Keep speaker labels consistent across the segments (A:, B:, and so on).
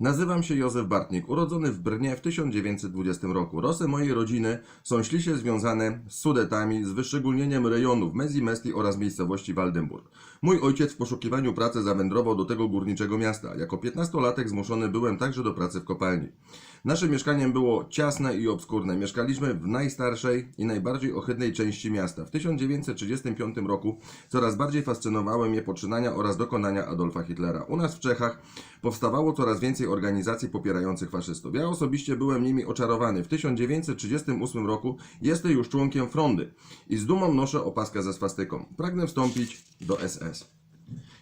A: Nazywam się Józef Bartnik, urodzony w Brnie w 1920 roku. Rosy mojej rodziny są ściśle związane z Sudetami, z wyszczególnieniem rejonów Mezi Mesti oraz miejscowości Waldenburg. Mój ojciec w poszukiwaniu pracy zawędrował do tego górniczego miasta. Jako 15-latek zmuszony byłem także do pracy w kopalni. Naszym mieszkaniem było ciasne i obskurne. Mieszkaliśmy w najstarszej i najbardziej ohydnej części miasta. W 1935 roku coraz bardziej fascynowały mnie poczynania oraz dokonania Adolfa Hitlera. U nas w Czechach powstawało coraz więcej organizacji popierających faszystów. Ja osobiście byłem nimi oczarowany. W 1938 roku jestem już członkiem Frondy i z dumą noszę opaskę ze swastyką. Pragnę wstąpić do SS.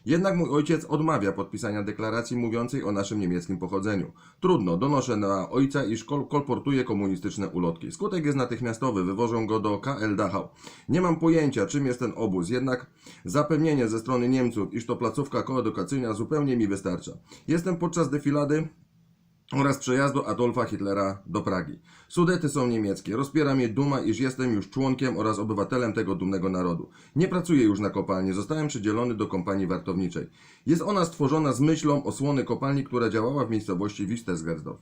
A: Jednak mój ojciec odmawia podpisania deklaracji mówiącej o naszym niemieckim pochodzeniu. Trudno, donoszę na ojca, iż kol kolportuje komunistyczne ulotki. Skutek jest natychmiastowy, wywożą go do KL Dachau. Nie mam pojęcia, czym jest ten obóz, jednak zapewnienie ze strony Niemców, iż to placówka koedukacyjna zupełnie mi wystarcza. Jestem podczas defilady oraz przejazdu Adolfa Hitlera do Pragi. Sudety są niemieckie. Rozpiera mnie duma, iż jestem już członkiem oraz obywatelem tego dumnego narodu. Nie pracuję już na kopalni, zostałem przydzielony do kompanii wartowniczej. Jest ona stworzona z myślą osłony kopalni, która działała w miejscowości Wistesgersdorf.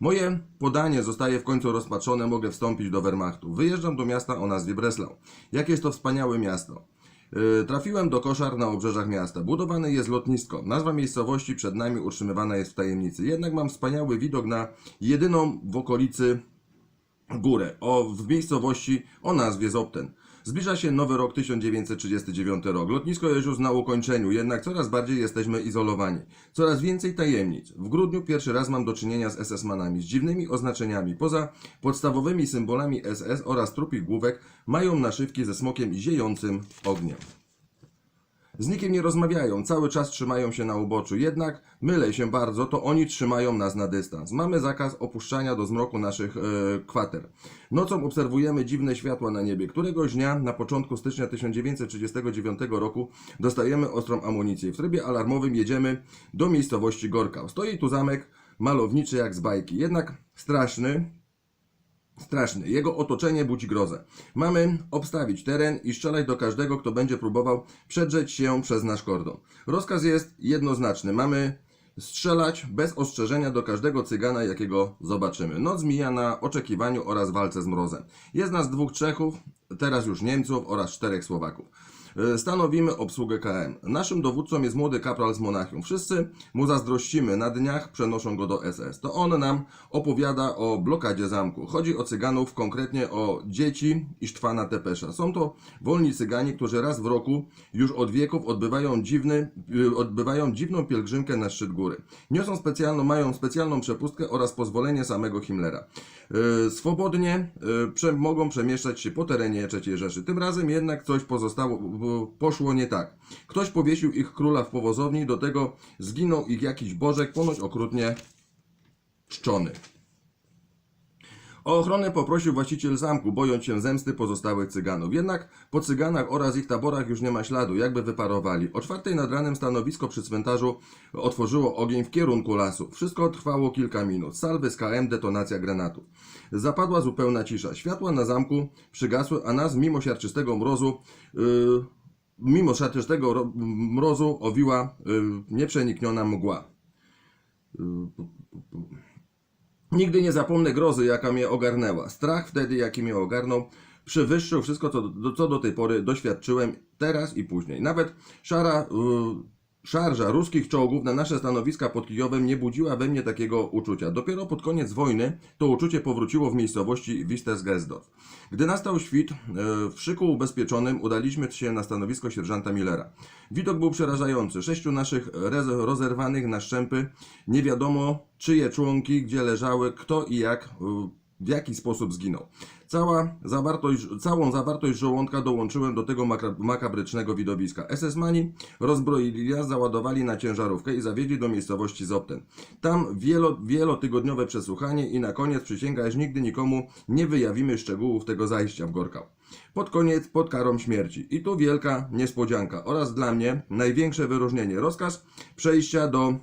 A: Moje podanie zostaje w końcu rozpatrzone, mogę wstąpić do Wehrmachtu. Wyjeżdżam do miasta o nazwie Breslau. Jakież to wspaniałe miasto. Yy, Trafiłem do koszar na obrzeżach miasta. Budowane jest lotnisko. Nazwa miejscowości przed nami utrzymywana jest w tajemnicy. Jednak mam wspaniały widok na jedyną w okolicy górę o, w miejscowości o nazwie Zopten. Zbliża się nowy rok 1939 rok. Lotnisko jest już na ukończeniu, jednak coraz bardziej jesteśmy izolowani. Coraz więcej tajemnic. W grudniu pierwszy raz mam do czynienia z SS-manami, z dziwnymi oznaczeniami. Poza podstawowymi symbolami SS oraz trupich główek mają naszywki ze smokiem ziejącym ogniem. Z nikim nie rozmawiają, cały czas trzymają się na uboczu. Jednak, mylę się bardzo, to oni trzymają nas na dystans. Mamy zakaz opuszczania do zmroku naszych e, kwater. Nocą obserwujemy dziwne światła na niebie. Któregoś dnia, na początku stycznia 1939 roku, dostajemy ostrą amunicję. W trybie alarmowym jedziemy do miejscowości Gorkał. Stoi tu zamek malowniczy jak z bajki. Jednak straszny, Straszny. Jego otoczenie budzi grozę. Mamy obstawić teren i strzelać do każdego, kto będzie próbował przedrzeć się przez nasz kordon. Rozkaz jest jednoznaczny. Mamy strzelać bez ostrzeżenia do każdego cygana, jakiego zobaczymy. Noc mija na oczekiwaniu oraz walce z mrozem. Jest nas dwóch Czechów, teraz już Niemców oraz czterech Słowaków. E, Stanowimy obsługę KM. Naszym dowódcą jest młody kapral z Monachium. Wszyscy mu zazdrościmy. Na dniach przenoszą go do SS. To on nam opowiada o blokadzie zamku. Chodzi o cyganów, konkretnie o dzieci i Sztwana Tepesza. Są to wolni cygani, którzy raz w roku już od wieków odbywają, dziwny, y, odbywają dziwną pielgrzymkę na szczyt góry. Niosą specjalną, mają specjalną przepustkę oraz pozwolenie samego Himmlera. Y, Swobodnie prze, mogą przemieszczać się po terenie III Rzeszy. Tym razem jednak coś pozostało, poszło nie tak. Ktoś powiesił ich króla w powozowni, do tego zginął ich jakiś bożek, ponoć okrutnie czczony. O ochronę poprosił właściciel zamku, bojąc się zemsty pozostałych cyganów. Jednak po cyganach oraz ich taborach już nie ma śladu, jakby wyparowali. O czwartej nad ranem stanowisko przy cmentarzu otworzyło ogień w kierunku lasu. Wszystko trwało kilka minut. Salwy z KM, detonacja granatów. Zapadła zupełna cisza. Światła na zamku przygasły, a nas mimo siarczystego mrozu... Yy, mimo siarczystego ro- mrozu owiła yy, nieprzenikniona mgła. Nigdy nie zapomnę grozy, jaka mnie ogarnęła. Strach wtedy, jaki mnie ogarnął, przewyższył wszystko, co do, co do tej pory doświadczyłem teraz i później. Nawet szara y, szarża ruskich czołgów na nasze stanowiska pod Kijowem nie budziła we mnie takiego uczucia. Dopiero pod koniec wojny to uczucie powróciło w miejscowości Wistesgersdorf. Gdy nastał świt, y, w szyku ubezpieczonym udaliśmy się na stanowisko sierżanta Millera. Widok był przerażający. Sześciu naszych rozerwanych na szczępy, nie wiadomo czyje członki, gdzie leżały, kto i jak, y, w jaki sposób zginął. Cała zawartość, całą zawartość żołądka dołączyłem do tego makabrycznego widowiska. SS-mani rozbroili nas, załadowali na ciężarówkę i zawieźli do miejscowości Zopten. Tam wielo, wielotygodniowe przesłuchanie i na koniec przysięga, że nigdy nikomu nie wyjawimy szczegółów tego zajścia w Gorkał. Pod koniec pod karą śmierci. I tu wielka niespodzianka oraz dla mnie największe wyróżnienie. Rozkaz przejścia do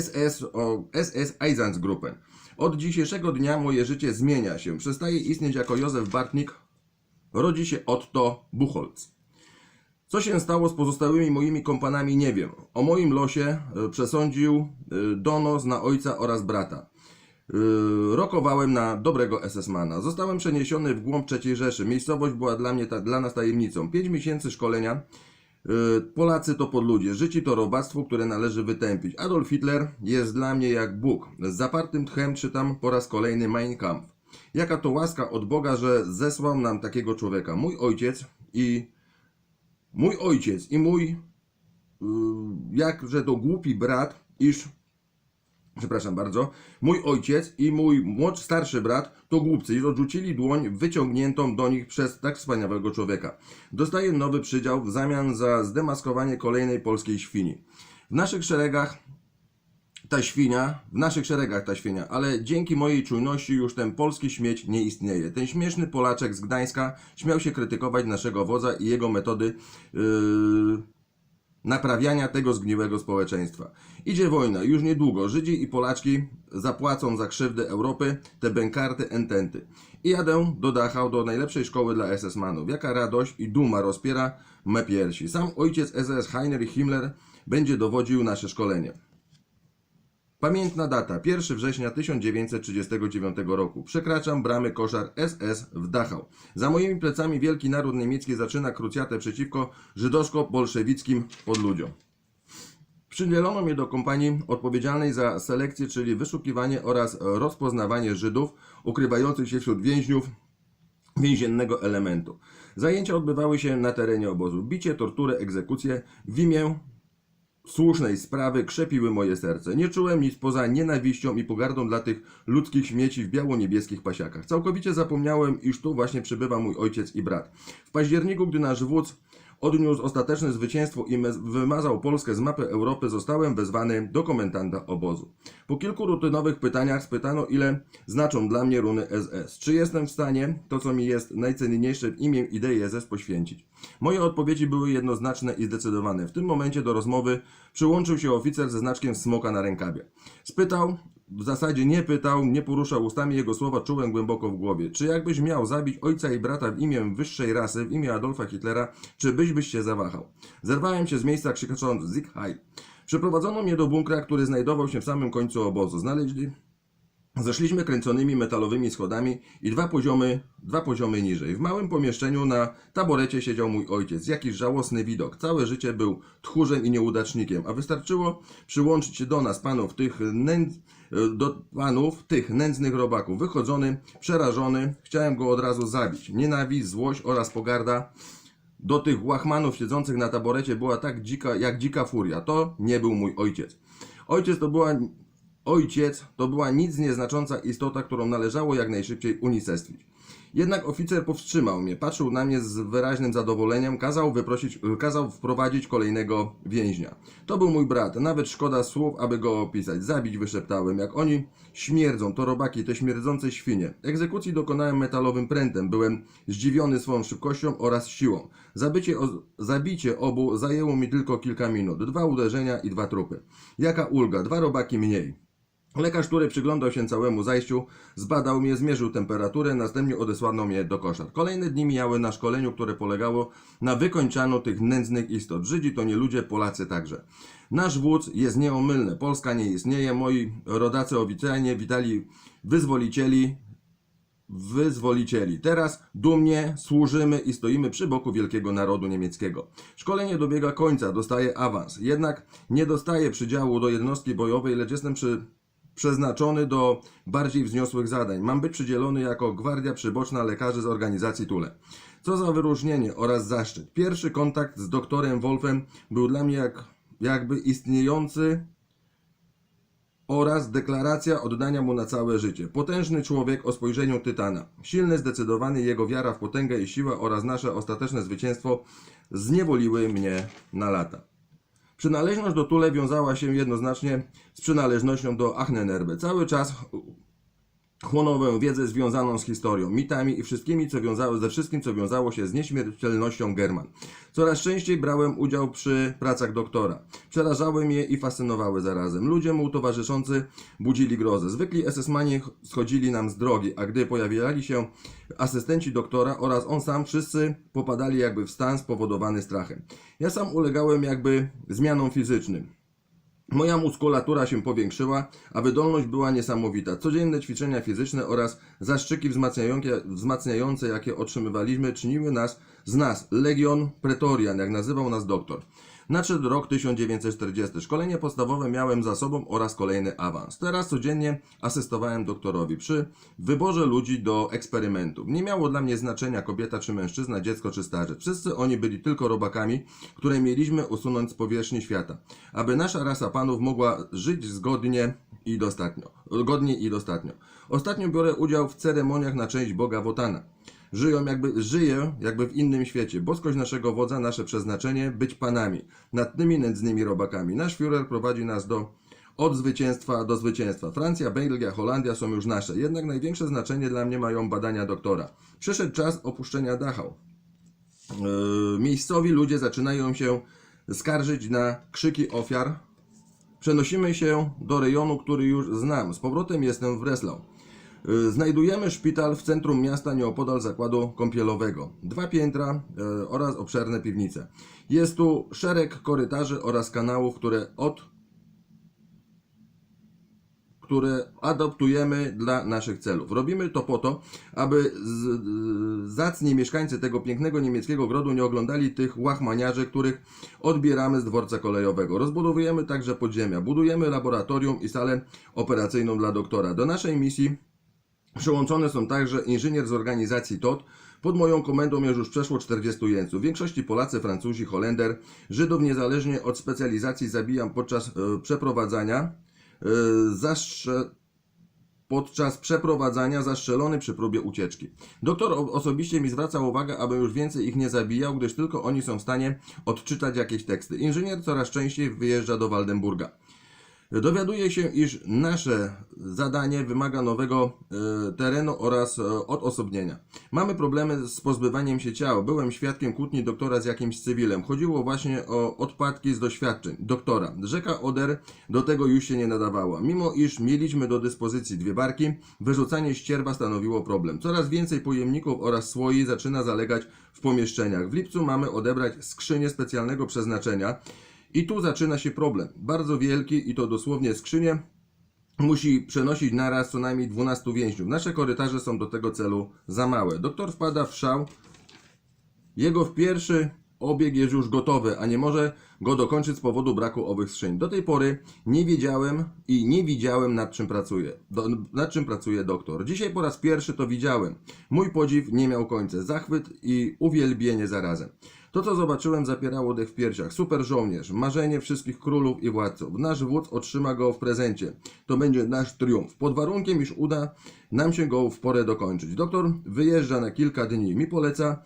A: SS, o, SS Einsatzgruppen. Od dzisiejszego dnia moje życie zmienia się. Przestaje istnieć jako Józef Bartnik. Rodzi się Otto Buchholz. Co się stało z pozostałymi moimi kompanami nie wiem. O moim losie e, przesądził e, donos na ojca oraz brata. Yy, Rokowałem na dobrego SS-mana. Zostałem przeniesiony w głąb III Rzeszy. Miejscowość była dla mnie ta, dla nas tajemnicą. Pięć miesięcy szkolenia. Yy, Polacy to podludzie. Życi to robactwo, które należy wytępić. Adolf Hitler jest dla mnie jak Bóg. Z zapartym tchem czytam po raz kolejny Mein Kampf. Jaka to łaska od Boga, że zesłał nam takiego człowieka. Mój ojciec i mój ojciec i mój yy, jakże to głupi brat, iż przepraszam bardzo, mój ojciec i mój młodszy, starszy brat to głupcy i odrzucili dłoń wyciągniętą do nich przez tak wspaniałego człowieka. Dostaję nowy przydział w zamian za zdemaskowanie kolejnej polskiej świni. W naszych szeregach ta świnia, w naszych szeregach ta świnia, ale dzięki mojej czujności już ten polski śmieć nie istnieje. Ten śmieszny Polaczek z Gdańska śmiał się krytykować naszego wodza i jego metody yy, naprawiania tego zgniłego społeczeństwa. Idzie wojna, już niedługo Żydzi i Polaczki zapłacą za krzywdę Europy te bękarty ententy. I jadę do Dachau, do najlepszej szkoły dla SS-manów. Jaka radość i duma rozpiera me piersi. Sam ojciec SS Heinrich Himmler będzie dowodził nasze szkolenie. Pamiętna data, 1 września 1939 roku. Przekraczam bramy koszar SS w Dachau. Za moimi plecami wielki naród niemiecki zaczyna krucjatę przeciwko żydowsko-bolszewickim podludziom. Przydzielono mnie do kompanii odpowiedzialnej za selekcję, czyli wyszukiwanie oraz rozpoznawanie Żydów ukrywających się wśród więźniów więziennego elementu. Zajęcia odbywały się na terenie obozu. Bicie, tortury, egzekucje w imię słusznej sprawy krzepiły moje serce. Nie czułem nic poza nienawiścią i pogardą dla tych ludzkich śmieci w biało-niebieskich pasiakach. Całkowicie zapomniałem, iż tu właśnie przebywa mój ojciec i brat. W październiku, gdy nasz wódz odniósł ostateczne zwycięstwo i wymazał Polskę z mapy Europy, zostałem wezwany do komendanta obozu. Po kilku rutynowych pytaniach spytano, ile znaczą dla mnie runy SS. Czy jestem w stanie to, co mi jest najcenniejsze w imię idei SS poświęcić? Moje odpowiedzi były jednoznaczne i zdecydowane. W tym momencie do rozmowy przyłączył się oficer ze znaczkiem smoka na rękawie. Spytał, w zasadzie nie pytał, nie poruszał ustami, jego słowa czułem głęboko w głowie. Czy jakbyś miał zabić ojca i brata w imię wyższej rasy, w imię Adolfa Hitlera, czy byś byś się zawahał? Zerwałem się z miejsca krzycząc Sieg Heil. Przeprowadzono mnie do bunkra, który znajdował się w samym końcu obozu. Znaleźli, Zeszliśmy kręconymi metalowymi schodami i dwa poziomy, dwa poziomy niżej. W małym pomieszczeniu na taborecie siedział mój ojciec. Jakiś żałosny widok. Całe życie był tchórzem i nieudacznikiem, a wystarczyło przyłączyć się do nas, panów, tych nędz, do panów, tych nędznych robaków. Wychodzony, przerażony, chciałem go od razu zabić. Nienawiść, złość oraz pogarda do tych łachmanów siedzących na taborecie była tak dzika, jak dzika furia. To nie był mój ojciec. Ojciec to była Ojciec to była nic nieznacząca istota, którą należało jak najszybciej unicestwić. Jednak oficer powstrzymał mnie, patrzył na mnie z wyraźnym zadowoleniem, kazał, wyprosić, kazał wprowadzić kolejnego więźnia. To był mój brat, nawet szkoda słów, aby go opisać. Zabić wyszeptałem, jak oni śmierdzą, to robaki, te śmierdzące świnie. Egzekucji dokonałem metalowym prętem, byłem zdziwiony swoją szybkością oraz siłą. Zabicie, o, zabicie obu zajęło mi tylko kilka minut, dwa uderzenia i dwa trupy. Jaka ulga, dwa robaki mniej. Lekarz, który przyglądał się całemu zajściu, zbadał mnie, zmierzył temperaturę, następnie odesłano mnie do koszar. Kolejne dni mijały na szkoleniu, które polegało na wykończaniu tych nędznych istot. Żydzi to nie ludzie, Polacy także. Nasz wódz jest nieomylny, Polska nie istnieje, moi rodacy oficjalnie witali wyzwolicieli, wyzwolicieli. Teraz dumnie służymy i stoimy przy boku wielkiego narodu niemieckiego. Szkolenie dobiega końca, dostaję awans. Jednak nie dostaję przydziału do jednostki bojowej, lecz jestem przy, przeznaczony do bardziej wzniosłych zadań. Mam być przydzielony jako gwardia przyboczna lekarzy z organizacji Tule. Co za wyróżnienie oraz zaszczyt. Pierwszy kontakt z doktorem Wolfem był dla mnie jak, jakby istniejący oraz deklaracja oddania mu na całe życie. Potężny człowiek o spojrzeniu tytana. Silny, zdecydowany jego wiara w potęgę i siłę oraz nasze ostateczne zwycięstwo zniewoliły mnie na lata. Przynależność do Tule wiązała się jednoznacznie z przynależnością do Achnenerbe. Cały czas chłonąłem wiedzę związaną z historią, mitami i wszystkimi, co wiązało, ze wszystkim, co wiązało się z nieśmiertelnością German. Coraz częściej brałem udział przy pracach doktora. Przerażały mnie i fascynowały zarazem. Ludzie mu towarzyszący budzili grozę. Zwykli SS-mani schodzili nam z drogi, a gdy pojawiali się asystenci doktora oraz on sam, wszyscy popadali jakby w stan spowodowany strachem. Ja sam ulegałem jakby zmianom fizycznym. Moja muskulatura się powiększyła, a wydolność była niesamowita. Codzienne ćwiczenia fizyczne oraz zaszczyki wzmacniające, jakie otrzymywaliśmy, czyniły nas z nas Legion Pretorian, jak nazywał nas doktor. Nadszedł rok 1940. Szkolenie podstawowe miałem za sobą oraz kolejny awans. Teraz codziennie asystowałem doktorowi przy wyborze ludzi do eksperymentów. Nie miało dla mnie znaczenia kobieta czy mężczyzna, dziecko czy starzec. Wszyscy oni byli tylko robakami, które mieliśmy usunąć z powierzchni świata, aby nasza rasa panów mogła żyć zgodnie i dostatnio. Godnie i dostatnio. Ostatnio biorę udział w ceremoniach na część Boga Wotana. Żyją jakby, żyję jakby w innym świecie. Boskość naszego wodza, nasze przeznaczenie być panami nad tymi nędznymi robakami. Nasz Führer prowadzi nas do od zwycięstwa do zwycięstwa. Francja, Belgia, Holandia są już nasze. Jednak największe znaczenie dla mnie mają badania doktora. Przyszedł czas opuszczenia Dachau. Yy, miejscowi ludzie zaczynają się skarżyć na krzyki ofiar. Przenosimy się do rejonu, który już znam. Z powrotem jestem w Breslau. Y, Znajdujemy szpital w centrum miasta nieopodal zakładu kąpielowego. Dwa piętra y, oraz obszerne piwnice. Jest tu szereg korytarzy oraz kanałów, które od które adoptujemy dla naszych celów. Robimy to po to, aby z, y, zacni mieszkańcy tego pięknego niemieckiego grodu nie oglądali tych łachmaniarzy, których odbieramy z dworca kolejowego. Rozbudowujemy także podziemia, budujemy laboratorium i salę operacyjną dla doktora. Do naszej misji Przyłączone są także inżynier z organizacji TOT. Pod moją komendą jest już przeszło 40 jeńców. W większości Polacy, Francuzi, Holender. Żydów niezależnie od specjalizacji zabijam podczas e, przeprowadzania. E, zastrze... Podczas przeprowadzania zastrzelony przy próbie ucieczki. Doktor osobiście mi zwraca uwagę, aby już więcej ich nie zabijał, gdyż tylko oni są w stanie odczytać jakieś teksty. Inżynier coraz częściej wyjeżdża do Waldenburga. Dowiaduje się, iż nasze zadanie wymaga nowego e, terenu oraz e, odosobnienia. Mamy problemy z pozbywaniem się ciał. Byłem świadkiem kłótni doktora z jakimś cywilem. Chodziło właśnie o odpadki z doświadczeń doktora. Rzeka Oder do tego już się nie nadawała. Mimo iż mieliśmy do dyspozycji dwie barki, wyrzucanie ścierwa stanowiło problem. Coraz więcej pojemników oraz słoi zaczyna zalegać w pomieszczeniach. W lipcu mamy odebrać skrzynię specjalnego przeznaczenia. I tu zaczyna się problem. Bardzo wielki i to dosłownie skrzynię musi przenosić naraz co najmniej 12 więźniów. Nasze korytarze są do tego celu za małe. Doktor wpada w szał. Jego w pierwszy obieg jest już gotowy, a nie może go dokończyć z powodu braku owych skrzyń. Do tej pory nie wiedziałem i nie widziałem nad czym pracuje. Do, nad czym pracuje doktor. Dzisiaj po raz pierwszy to widziałem. Mój podziw nie miał końca. Zachwyt i uwielbienie zarazem. To, co zobaczyłem, zapierało dech w piersiach. Super żołnierz, marzenie wszystkich królów i władców. Nasz wódz otrzyma go w prezencie. To będzie nasz triumf. Pod warunkiem, iż uda nam się go w porę dokończyć. Doktor wyjeżdża na kilka dni. Mi poleca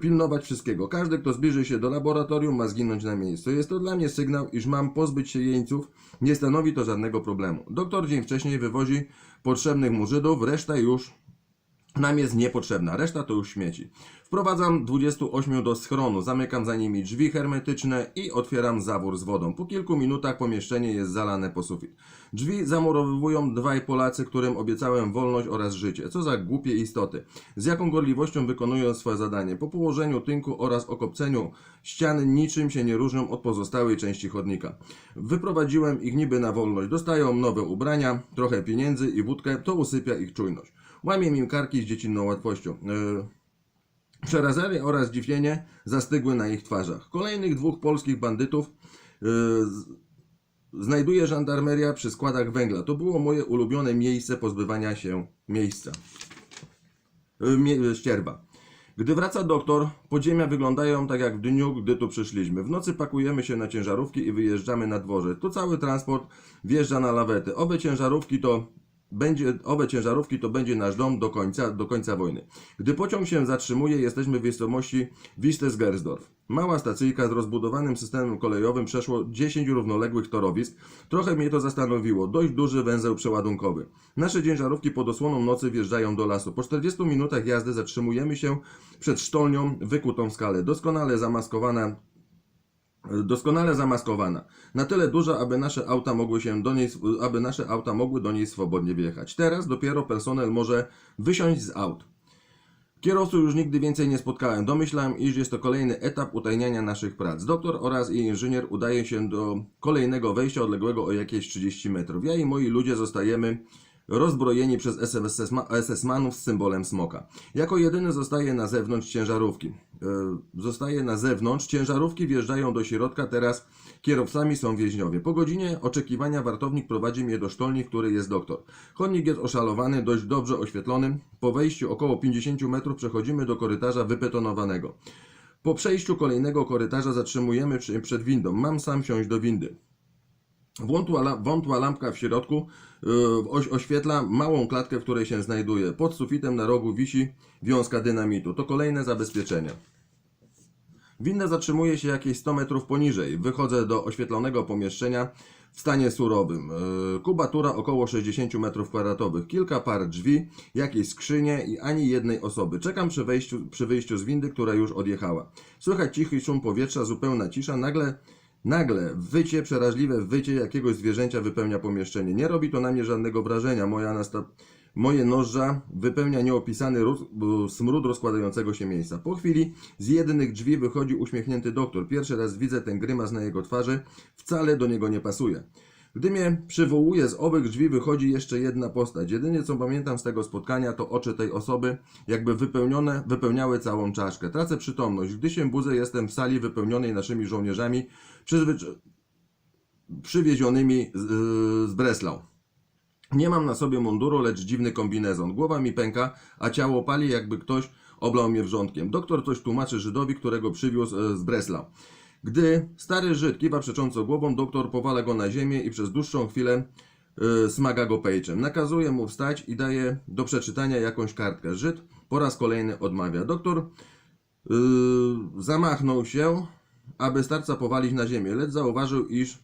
A: pilnować wszystkiego. Każdy, kto zbliży się do laboratorium, ma zginąć na miejscu. Jest to dla mnie sygnał, iż mam pozbyć się jeńców. Nie stanowi to żadnego problemu. Doktor dzień wcześniej wywozi potrzebnych mu Żydów, reszta już nam jest niepotrzebna, reszta to już śmieci. Wprowadzam 28 do schronu, zamykam za nimi drzwi hermetyczne i otwieram zawór z wodą. Po kilku minutach pomieszczenie jest zalane po sufit. Drzwi zamurowywują dwaj Polacy, którym obiecałem wolność oraz życie. Co za głupie istoty. Z jaką gorliwością wykonują swoje zadanie. Po położeniu tynku oraz okopceniu ściany niczym się nie różnią od pozostałej części chodnika. Wyprowadziłem ich niby na wolność. Dostają nowe ubrania, trochę pieniędzy i wódkę, to usypia ich czujność. Łamie im karki z dziecinną łatwością. Yy, Przerażenie oraz zdziwienie zastygły na ich twarzach. Kolejnych dwóch polskich bandytów yy, znajduje żandarmeria przy składach węgla. To było moje ulubione miejsce pozbywania się miejsca. Yy, ścierba. Gdy wraca doktor, podziemia wyglądają tak jak w dniu, gdy tu przyszliśmy. W nocy pakujemy się na ciężarówki i wyjeżdżamy na dworze. Tu cały transport wjeżdża na lawety. Owe ciężarówki to będzie, owe ciężarówki to będzie nasz dom do końca, do końca wojny. Gdy pociąg się zatrzymuje, jesteśmy w miejscowości Wistes-Gersdorf. Mała stacyjka z rozbudowanym systemem kolejowym przeszło 10 równoległych torowisk. Trochę mnie to zastanowiło. Dość duży węzeł przeładunkowy. Nasze ciężarówki pod osłoną nocy wjeżdżają do lasu. Po 40 minutach jazdy zatrzymujemy się przed sztolnią wykutą w skale. Doskonale zamaskowana doskonale zamaskowana. Na tyle duża, aby nasze auta mogły się do niej, aby nasze auta mogły do niej swobodnie wjechać. Teraz dopiero personel może wysiąść z aut. Kierowców już nigdy więcej nie spotkałem. Domyślałem, iż jest to kolejny etap utajniania naszych prac. Doktor oraz jej inżynier udaje się do kolejnego wejścia odległego o jakieś 30 metrów. Ja i moi ludzie zostajemy rozbrojeni przez SS-manów z symbolem smoka. Jako jedyny zostaje na zewnątrz ciężarówki. Yy, Zostaje na zewnątrz, ciężarówki wjeżdżają do środka, teraz kierowcami są więźniowie. Po godzinie oczekiwania wartownik prowadzi mnie do sztolni, w której jest doktor. Chodnik jest oszalowany, dość dobrze oświetlony. Po wejściu około 50 metrów przechodzimy do korytarza wybetonowanego. Po przejściu kolejnego korytarza zatrzymujemy przed windą. Mam sam siąść do windy. Wątła, wątła lampka w środku yy, oś, oświetla małą klatkę, w której się znajduje. Pod sufitem na rogu wisi wiązka dynamitu. To kolejne zabezpieczenie. Winda zatrzymuje się jakieś 100 metrów poniżej. Wychodzę do oświetlonego pomieszczenia w stanie surowym. Yy, Kubatura około 60 metrów kwadratowych. Kilka par drzwi, jakieś skrzynie i ani jednej osoby. Czekam przy, przy wyjściu z windy, która już odjechała. Słychać cichy szum powietrza, zupełna cisza. Nagle Nagle wycie, przeraźliwe wycie jakiegoś zwierzęcia wypełnia pomieszczenie. Nie robi to na mnie żadnego wrażenia. Moja nasta... Moje noża wypełnia nieopisany smród rozkładającego się miejsca. Po chwili z jednych drzwi wychodzi uśmiechnięty doktor. Pierwszy raz widzę ten grymas na jego twarzy. Wcale do niego nie pasuje. Gdy mnie przywołuje, z owych drzwi wychodzi jeszcze jedna postać. Jedynie co pamiętam z tego spotkania to oczy tej osoby, jakby wypełnione, wypełniały całą czaszkę. Tracę przytomność. Gdy się budzę, jestem w sali wypełnionej naszymi żołnierzami, przywiezionymi z, z Breslau. Nie mam na sobie munduru, lecz dziwny kombinezon. Głowa mi pęka, a ciało pali, jakby ktoś oblał mnie wrzątkiem. Doktor coś tłumaczy Żydowi, którego przywiózł e, z Breslau. Gdy stary Żyd kiwa przecząco głową, doktor powala go na ziemię i przez dłuższą chwilę y, smaga go pejczem. Nakazuje mu wstać i daje do przeczytania jakąś kartkę. Żyd po raz kolejny odmawia. Doktor y, zamachnął się, aby starca powalić na ziemię, lecz zauważył, iż y,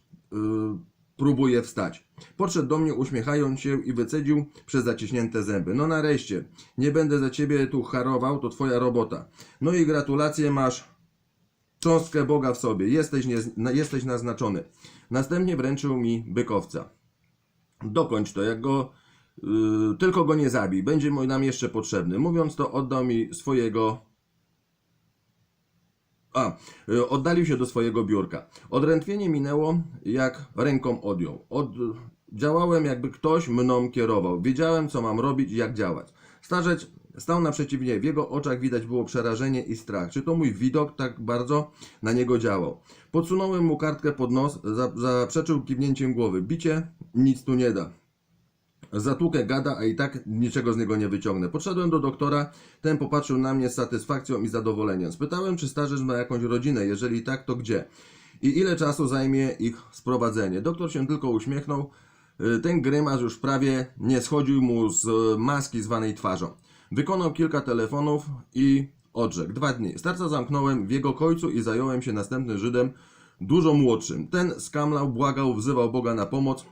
A: próbuje wstać. Podszedł do mnie uśmiechając się i wycedził przez zaciśnięte zęby. No nareszcie, nie będę za ciebie tu harował, to twoja robota. No i gratulacje, masz cząstkę Boga w sobie, jesteś, nie, jesteś naznaczony. Następnie wręczył mi bykowca. Dokończ to, jak go, yy, tylko go nie zabij, będzie nam jeszcze potrzebny. Mówiąc to, oddał mi swojego a, y, oddalił się do swojego biurka. Odrętwienie minęło, jak ręką odjął. Od, działałem, jakby ktoś mną kierował. Wiedziałem, co mam robić i jak działać. Starzec stał naprzeciw mnie. W jego oczach widać było przerażenie i strach. Czy to mój widok tak bardzo na niego działał? Podsunąłem mu kartkę pod nos, za, zaprzeczył kiwnięciem głowy. Bicie nic tu nie da. Zatłukę gada, a i tak niczego z niego nie wyciągnę. Podszedłem do doktora, ten popatrzył na mnie z satysfakcją i zadowoleniem. Spytałem, czy starzec ma jakąś rodzinę, jeżeli tak, to gdzie? I ile czasu zajmie ich sprowadzenie? Doktor się tylko uśmiechnął. Y, Ten grymas już prawie nie schodził mu z y, maski zwanej twarzą. Wykonał kilka telefonów i odrzekł. Dwa dni. Starca zamknąłem w jego końcu i zająłem się następnym Żydem, dużo młodszym. Ten skamlał, błagał, wzywał Boga na pomoc.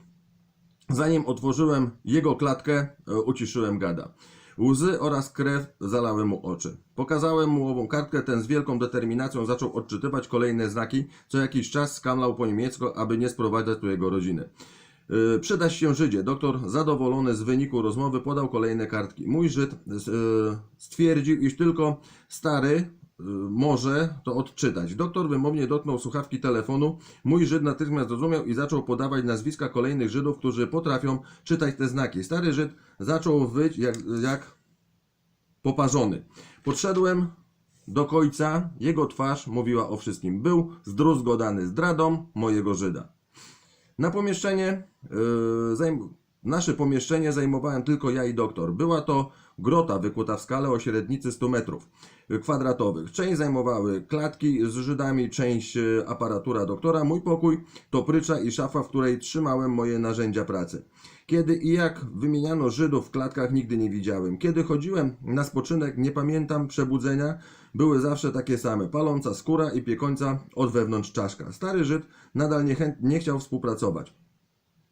A: Zanim otworzyłem jego klatkę, e, uciszyłem gada. Łzy oraz krew zalały mu oczy. Pokazałem mu ową kartkę, ten z wielką determinacją zaczął odczytywać kolejne znaki, co jakiś czas skamlał po niemiecku, aby nie sprowadzać tu jego rodziny. Yy, Przydaś się Żydzie. Doktor, zadowolony z wyniku rozmowy, podał kolejne kartki. Mój Żyd yy, stwierdził, iż tylko stary yy, może to odczytać. Doktor wymownie dotknął słuchawki telefonu. Mój Żyd natychmiast zrozumiał i zaczął podawać nazwiska kolejnych Żydów, którzy potrafią czytać te znaki. Stary Żyd zaczął wyć jak, jak poparzony. Podszedłem do końca, jego twarz mówiła o wszystkim. Był zdruzgodany zdradą mojego Żyda. Na pomieszczenie yy, Nasze pomieszczenie zajmowałem tylko ja i doktor. Była to grota wykuta w skale o średnicy 100 metrów kwadratowych. Część zajmowały klatki z Żydami, część e, aparatura doktora. Mój pokój to prycza i szafa, w której trzymałem moje narzędzia pracy. Kiedy i jak wymieniano Żydów w klatkach, nigdy nie widziałem. Kiedy chodziłem na spoczynek, nie pamiętam przebudzenia, były zawsze takie same: paląca skóra i piekąca od wewnątrz czaszka. Stary Żyd nadal nie chciał współpracować.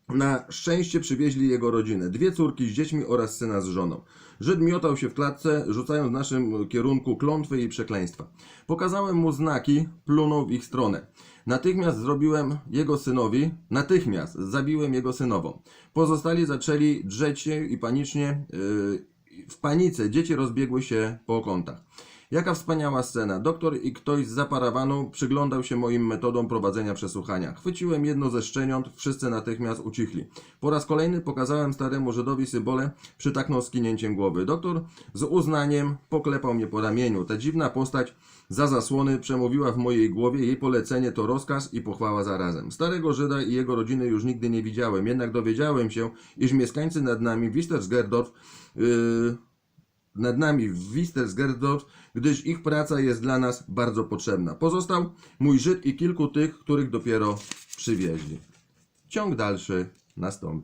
A: Na szczęście przywieźli jego rodzinę, dwie córki z dziećmi oraz syna z żoną. Żyd miotał się w klatce, rzucając w naszym kierunku klątwy i przekleństwa. Pokazałem mu znaki, plunął w ich stronę. Natychmiast zrobiłem jego synowi, natychmiast zabiłem jego synową. Pozostali zaczęli drzeć się i panicznie, yy, w panice dzieci rozbiegły się po kątach. Jaka wspaniała scena. Doktor i ktoś z zaparawanu przyglądał się moim metodom prowadzenia przesłuchania. Chwyciłem jedno ze szczeniąt, wszyscy natychmiast ucichli. Po raz kolejny pokazałem staremu Żydowi symbole, przytaknął skinięciem głowy. Doktor z uznaniem poklepał mnie po ramieniu. Ta dziwna postać za zasłony przemówiła w mojej głowie. Jej polecenie to rozkaz i pochwała zarazem. Starego Żyda i jego rodziny już nigdy nie widziałem, jednak dowiedziałem się, iż mieszkańcy nad nami, Wistersgerdorf, yy, nad nami w Wistersgerdorf, gdyż ich praca jest dla nas bardzo potrzebna. Pozostał mój Żyd i kilku tych, których dopiero przywieźli. Ciąg dalszy nastąpi.